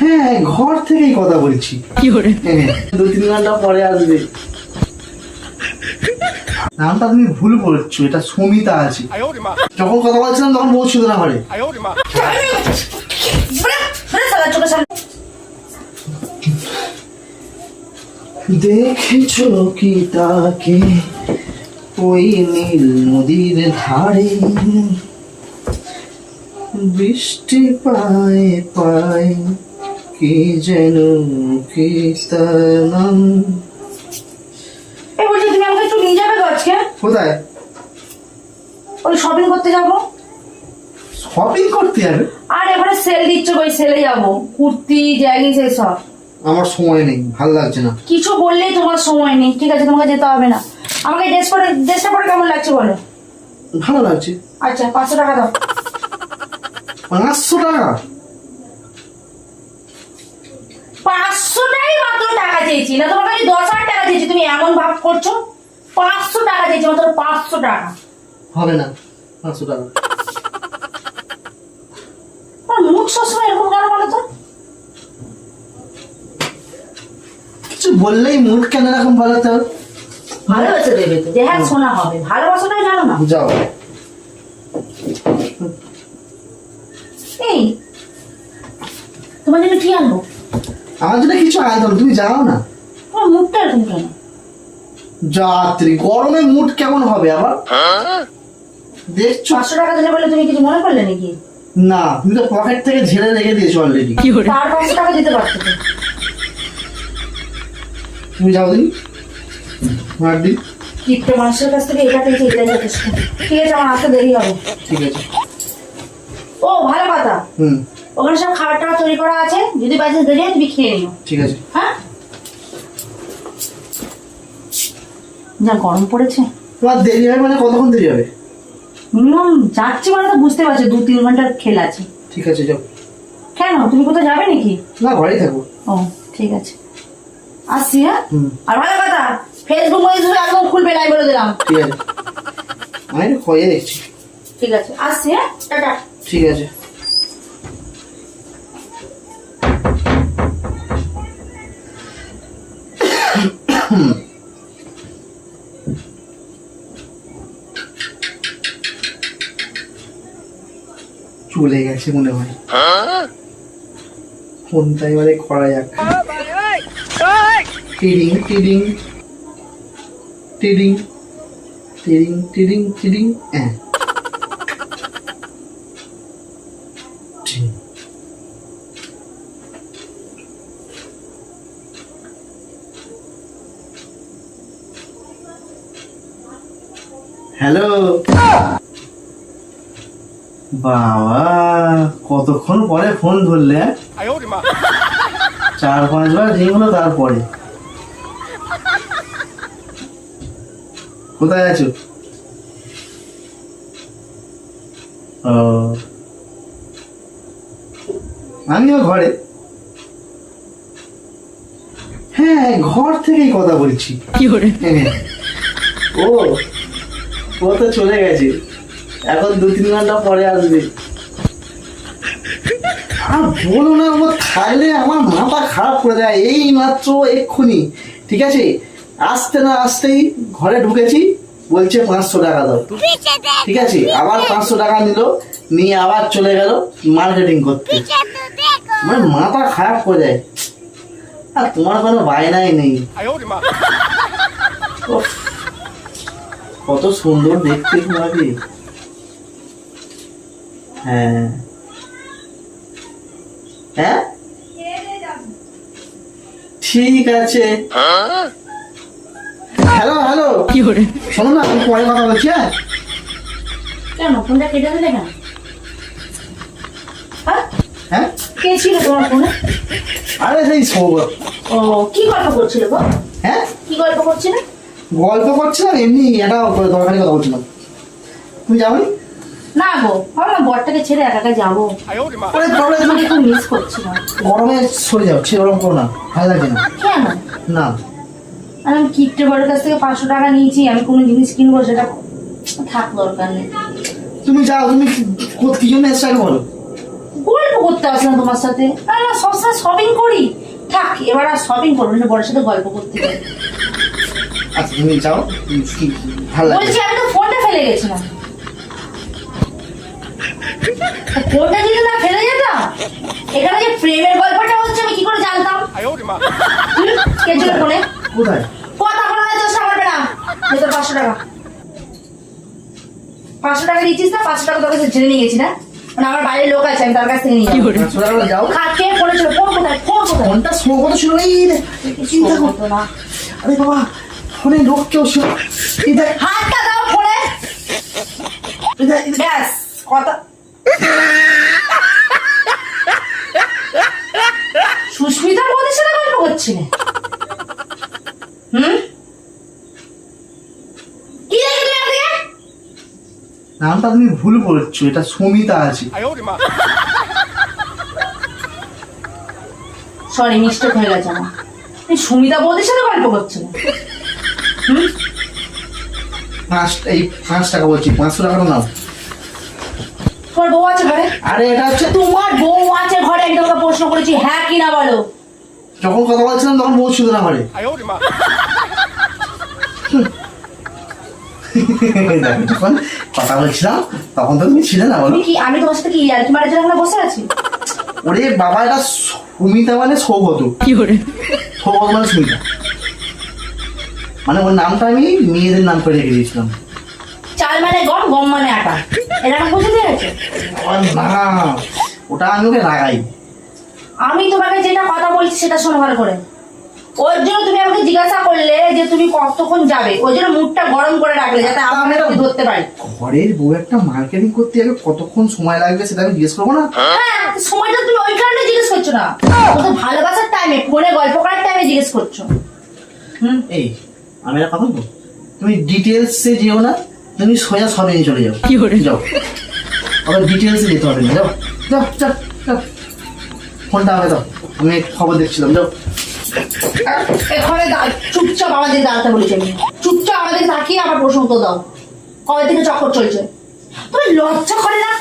হ্যাঁ ঘর থেকেই কথা বলছি। হ্যাঁ, দু তিন ঘণ্টা পরে আসবে। নামটা তুমি ভুল বলছো এটা আছে। যখন কথা বলছিলাম তখন না ঘরে। দেখেছ কি তাকে? ওই নীল নদীর ধারে। বৃষ্টি পায় পায় কি যেন কি তার নাম এই বলছি, তুমি আমাকে একটু নিয়ে যাবে তো আজকে? কোথায়? ওই shopping করতে যাব। শপিং করতে যাবে? আর এবারে সেল দিচ্ছে ওই সেলে যাব। কুর্তি জ্যাগিংস এসব আমার সময় নেই ভালো লাগছে না। কিছু বললেই তোমার সময় নেই। ঠিক আছে তোমাকে যেতে হবে না। আমাকে ড্রেস পরে ড্রেসটা পরে কেমন লাগছে বলো? ভালো লাগছে। আচ্ছা পাঁচশো টাকা দাও। পাঁচশো টাকা পাঁচশো টাকাই মাত্র টাকা চেয়েছি না তোমার কাছে দশ হাজার টাকা চেয়েছি তুমি এমন ভাব করছ? পাঁচশো টাকা চেয়েছি মাত্র পাঁচশো টাকা। হবে না পাঁচশো টাকা। তোমার মুখ সবসময় এরকম কেন বলো তো? কিছু বললেই মুড কেন এরকম বলো তো ভালোবেসে দেবে তো যে হ্যাঁ শোনা হবে। ভালোবাসাটাই জানো না? যাও। এই তোমার জন্য কি আনব? আমার জন্য কিছু আয়োজন তুমি যাও না। তোমার মুখটা এরকম কেন যাত্রী গরমে মুড কেমন হবে আবার? দেখছ? পাঁচশো টাকা দিলে বলে তুমি কিছু মনে করলে নাকি? না তুমি তো পকেট থেকে ঝেড়ে রেখে দিয়েছ অলরেডি চার পাঁচশো টাকা দিতে পারছ তো। তুমি যাও দিন মার দিন কিপ্টে মানুষের কাছ থেকে এটা পেয়েছি এটাই যথেষ্ট। ঠিক আছে আমার আসতে দেরি হবে। ঠিক আছে। ও ভালো কথা। হুম। ওখানে সব খাবার টাবার তৈরি করা আছে। যদি বাজে দেরি হয় তুমি খেয়ে নিও। ঠিক আছে। হ্যাঁ? যা গরম পড়েছে। তোমার দেরি হবে মানে কতক্ষণ দেরি হবে? মিনিমাম যাচ্ছি মানে তো বুঝতে পারছ দু তিন ঘণ্টার খেল আছে। ঠিক আছে যাও। কেন? তুমি কোথাও যাবে নাকি? না ঘরেই থাকব। ও ঠিক আছে। আসছি হ্যাঁ? আর ভালো কথা ফেসবুক মধ্যে একদম খুলবে নাই বলে দিলাম। ঠিক আছে। আমি খয়ে দেখছি। ঠিক আছে আসছি হ্যাঁ? টাটা। ঠিক আছে। চলে গেছে মনে হয়। ফোনটা এবারে করা যাক। টিডিং টিডিং টিডিং টিডিং টিডিং টিডিং হ্যাঁ হ্যালো। বাবা কতক্ষণ পরে ফোন ধরলে? চার পাঁচবার রিং তারপরে। কোথায় আছো? ও। আমিও ঘরে। হ্যাঁ ঘর থেকেই কথা বলছি। কি হ্যাঁ, হ্যাঁ। ও ও তো চলে গেছে। এখন দু তিন ঘণ্টা পরে আসবে। আর বলো না আমার থাকলে আমার মাথা খারাপ করে দেয়। এই মাত্র এক্ষুনি ঠিক আছে? আসতে না আসতেই ঘরে ঢুকেছি বলছে পাঁচশো টাকা দাও। ঠিক আছে? আবার পাঁচশো টাকা নিল নিয়ে আবার চলে গেল মার্কেটিং করতে। মানে মাথা খারাপ করে দেয়। আর তোমার কোনো বায়নাই নেই। কত সুন্দর দেখতে তোমাকে। হ্যাঁ। হ্যাঁ? ঠিক আছে। Hello hello. শোনো না আমি পরে কথা বলছি হ্যাঁ? কেন ফোনটা কেটে দিলে কেন? হ্যাঁ? হ্যাঁ? কে ছিল তোমার ফোনে? আরে সেই সৌগত ও কি গল্প করছিল গো? হ্যাঁ? কি গল্প করছিলে? গল্প করছিলাম এমনি এটা দরকারি কথা বলছিলাম। তুমি যাবনি তুমি যাও তুমি বলো। গল্প করতে আসলাম তোমার সাথে। আর আমরা সবসময় শপিং করি। থাক এবার আর শপিং করব না সাথে গল্প করতে আচ্ছা তুমি যাও ভালো লাগে। বলছি আমি তো ফোনটা ফেলে গেছিলাম। ফোনটা যদি না ফেলে যেতাম এখানে যে প্রেমের গল্পটা হচ্ছে আমি কি করে জানতাম? কে ছিল ফোনে? কোথায়? কথা বলার চেষ্টা করবে না তোর পাঁচশো টাকা। পাঁচশো টাকা দিচ্ছিস না? পাঁচশো টাকা তোর কাছে জেনে নিয়ে গেছি না? মানে আমার বাইরের লোক আছে আমি তার কাছ থেকে নিয়ে যাব পাঁচশো টাকা করে যাও খা- কে ফোনে ছিল ফোন কোথায়? ফোন কোথায়? ফোনটা স্লো কত ছিল চিন্তা কর না। আরে বাবা ফোনে লোক কেউ ছিল হাতটা দাও ফোনে। ব্যাস কথা সুস্মিতা মোদের সাথে গল্প করছিলে হুম? তুমি নামটা তুমি ভুল বলছো এটা সুমিতা আছে। সরি মিস্টেক হয়ে গেছে আমার। এই সুমিতা বৌদির সাথে গল্প করছিলে হুম? পাঁচ এই পাঁচ টাকা বলছি পাঁচশো টাকাটা নাও। তোমার বউ আছে ঘরে? আরে এটা হচ্ছে তোমার বউ আছে ঘরে আমি তোমাকে প্রশ্ন করেছি হ্যাঁ কি না বলো? যখন কথা বলছিলাম তখন বউ ছিল না ঘরে। যখন কথা বলছিলাম তখন তো তুমি ছিলে না বলো। কি আমি তোমার সাথে কি আর কি মারার জন্য এখানে বসে আছি? ওরে বাবা এটা সুমিতা মানে সৌগত। সৌগত মানে সুমিতা। মানে ওর নামটা আমি মেয়েদের নাম করে রেখে দিয়েছিলাম। চাল মানে গম গম মানে আটা। না বুঝে দিয়েছে না ওটা আমি ওকে রাগাই আমি তোমাকে যেটা কথা বলছি সেটা শোনো ভালো করে। ওর জন্য তুমি আমাকে জিজ্ঞাসা করলে যে তুমি কতক্ষণ যাবে। ওই জন্য মুডটা গরম করে রাখলে যাতে আমি ওকে ধরতে পারি। ঘরের বউ একটা মার্কেটিং করতে যাবে কতক্ষণ সময় লাগবে সেটা আমি জিজ্ঞেস করব না? হ্যাঁ সময়টা তুমি ওই কারণে জিজ্ঞেস করছ না। তো ভালোবাসার টাইমে ফোনে গল্প করার টাইমে জিজ্ঞেস করছ। হুম। এই আমি একটা কথা বলব? তুমি ডিটেলসে যেও না। তুমি সোজা সবে চলে যাও। যাও। আবার ডিটেলসে যেতে হবে না যাও। যাও যাও যাও। ফোনটা আমাকে দাও। আমি খবর দেখছিলাম যাও। এখানে চুপচাপ আমাদের দাঁড়াতে বলেছি আমি চুপচাপ আমাদের তাকিয়ে আবার প্রশ্ন উত্তর দাও। কবে থেকে চক্কর চলছে? তুমি লজ্জা করে না?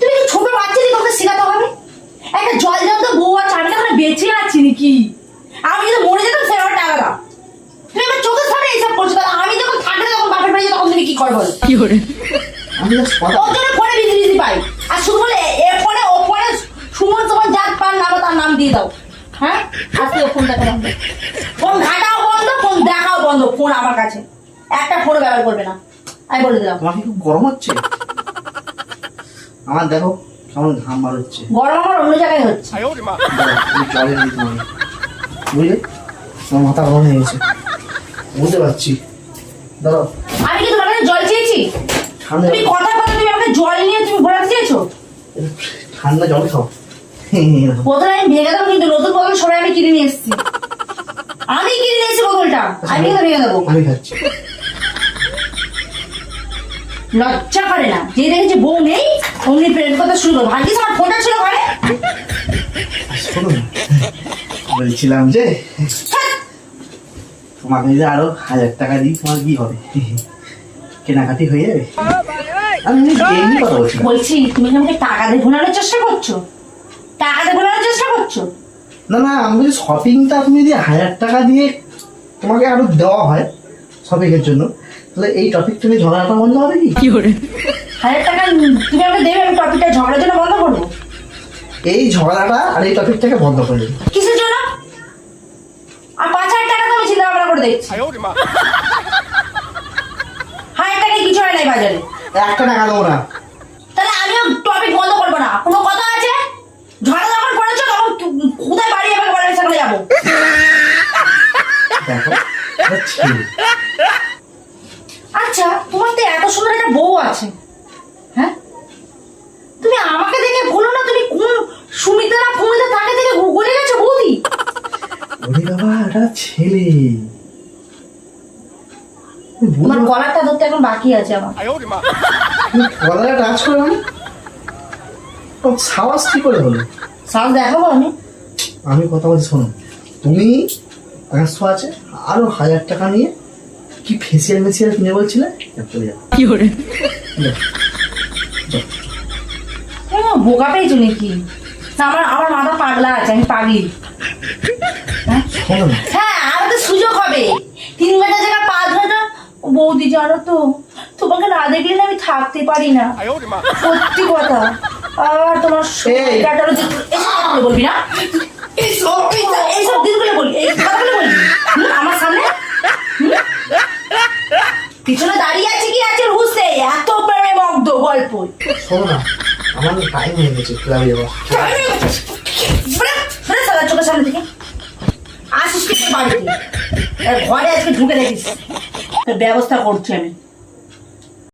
তুমি কি ছোট বাচ্চা দিয়ে তোমাকে শেখাতে হবে? একটা জল জল তো বউ আছে আমি তো এখানে বেঁচে আছি নাকি? আমি যদি মরে যেতাম সে আমার টাকা দাও। তুমি আমার চোখের সামনে এইসব করছ আমি যখন থাকলে তখন বাপের বাড়ি তখন তুমি কি করব বলো? আমি জাস্ট কথা ওর জন্য ফোনে বিজি বিজি পাই। আর শুধু বলে এ- এ ফোনে ও ফোনে সুমন তোমার যার পার নাম তার নাম দিয়ে দাও। হ্যাঁ? আজকে ফোন দেখা ফোন ঘাটাও বন্ধ ফোন দেখাও বন্ধ ফোন আমার কাছে। একটা ফোনও ব্যবহার করবে না। আমি বলে দিলাম। তোমাকে খুব গরম হচ্ছে? আমার দেখো কেমন ঘাম বার হচ্ছে। গরম আমার অন্য জায়গায় হচ্ছে। বুঝলে? মাথা গরম হয়ে গেছে। বুঝতে পারছি। দাঁড়াও। আমি কি তোমার কাছে জল চেয়েছি? তুমি কথা কথা তুমি আমাকে জল নিয়ে তুমি ভরাতে চেয়েছো? ঠান্ডা জল খাও। বোতল আমি ভেঙে দেবো কিন্তু নতুন বোতল সবাই আমি কিনে নিয়ে এসেছি। আমি কিনে নিয়ে এসেছি বোতলটা। আমি কিন্তু ভেঙে দেবো? আমি খাচ্ছি। লজ্জা করে না। যে দেখেছি বউ নেই অমনি প্রেম কথা শুরু করো ভাগ্যিস আমার ফোনটা ছিল ঘরে। শোনো বলছিলাম যে তোমাকে যদি আরও হাজার টাকা দিই তোমার কি হবে? কেনাকাটি হয়ে যাবে? আমি এমনি এমনি কথা বলছিলাম। বলছি তুমি আমাকে টাকা দিয়ে ভোলানোর চেষ্টা করছ? টাকা দিয়ে ভোলানোর চেষ্টা করছ? না না আমি যদি শপিংটা তুমি যদি হাজার টাকা দিয়ে তোমাকে আরও দেওয়া হয় শপিংয়ের জন্য তাহলে এই টপিকটা নিয়ে ঝগড়াটা বন্ধ হবে কি? হাজার টাকা তুমি আমাকে দেবে আমি টপিকটা ঝগড়ার জন্য বন্ধ করব? এই ঝগড়াটা আর এই টপিকটাকে বন্ধ করে দেবে কিসের জন্য আর পাঁচ হাজার টাকা তো আমি দেখছি হাজার টাকায় কিছু নাই বাজারে? একটা টাকা দেবো না। তাহলে আমিও টপিক বন্ধ করব না। কোনো কথা আছে? ঝগড়া যখন করেছ তখন কোথায় বাড়ি যাবে বলে সেখানে যাব? আচ্ছা তোমার তো এত সুন্দর একটা বউ আছে। হ্যাঁ? তুমি আমাকে দেখে বলো না? তুমি কোন সুমিতা না ফুমিতা তাকে দেখে গলে গেছো বৌদি? ওরে বাবা এটা ছেলে। বুঝো- গলাটা ধরতে এখন বাকি আছে আমার। গলাটা টাচ করে মানে সাহস কি করে হলো? দেখাবো আমি? আমি কথা বলছি শোনো। তুমি পাঁচশো আছে আরও হাজার টাকা নিয়ে কি ফেসিয়াল মেসিয়াল কিনে বলছিলে? যাও, চলে যাও। যাও। কোনো বোকা পেয়েছ নাকি? আমার আমার মাথা পাগলা আছে আমি পাগলি। হ্যাঁ হ্যাঁ আমাদের সুযোগ হবে। তিন ঘণ্টা জায়গা পাঁচ ঘণ্টা বৌদি জানো তো তোমাকে না দেখলে না আমি থাকতে পারি না। সত্যি কথা। আর তোমার। যে বলবি না? এইসব এইসব দিনগুলো বলবি এই কথাগুলো বলবি আমার সামনে? পিছনে দাঁড়িয়ে আছে কি আছে এত প্রেমে মগ্ধ গল্প। শোনো না আমার টাইম হয়ে গেছে ক্লাবে যাওয়া সাদা চোখের সামনে থেকে। আসিস কি বাড়িতে? ঘরে আজকে ঢুকে দেখিস। ব্যবস্থা করছি আমি